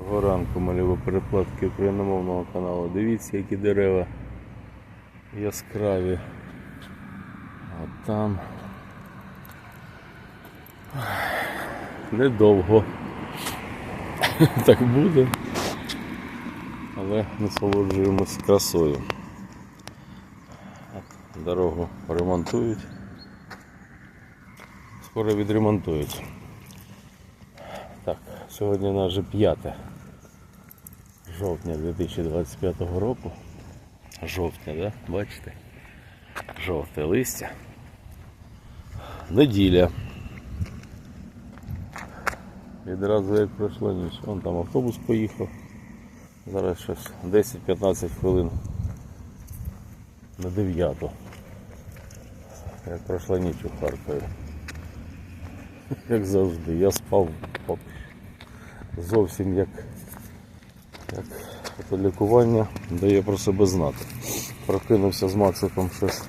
Доброго ранку, малюві перекладки україномовного каналу. Дивіться, які дерева яскраві. А там недовго так буде. Але насолоджуємось красою. Дорогу ремонтують. Скоро відремонтують. Так, сьогодні у нас вже 5 жовтня 2025 року. Жовтня, да? Бачите? Жовте листя. Неділя. Відразу як пройшла ніч. Вон там автобус поїхав. Зараз щось 10-15 хвилин на 9. Як пройшла ніч у Харкові. Як завжди, я спав зовсім як, як ото лікування дає про себе знати. Прокинувся з Максиком щось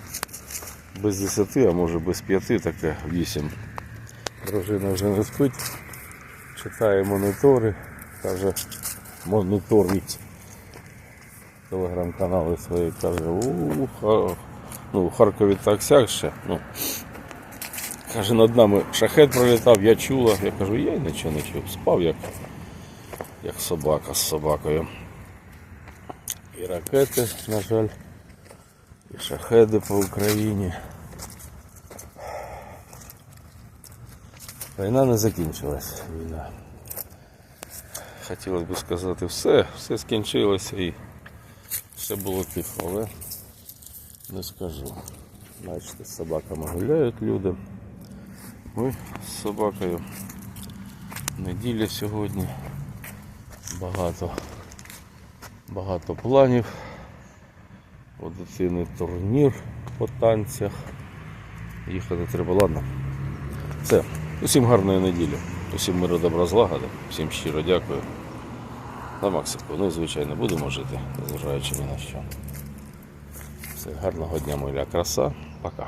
без 10, а може без 5, таке 8. Дружина вже не спить, читає монітори, каже, моніторить телеграм-канали свої, каже, у, ну, у Харкові так сяк ще. Ну, Каже, над нами шахет пролітав, я чула. Я кажу, я й нічого не чув. Спав як, як собака з собакою. І ракети, на жаль, і шахеди по Україні. Війна не закінчилась. Війна. Хотілося б сказати все, все скінчилося і все було тихо, але не скажу. Бачите, з собаками гуляють люди. Ми з собакою. Неділя сьогодні. Багато, багато планів. Дитини турнір по танцях. Їхати треба, ладно. Все. Усім гарної неділі. Усім миру добра злагоди. Всім щиро дякую. На Максику. Ну і звичайно будемо жити, незважаючи ні на що. Все, гарного дня, моя краса. Пока.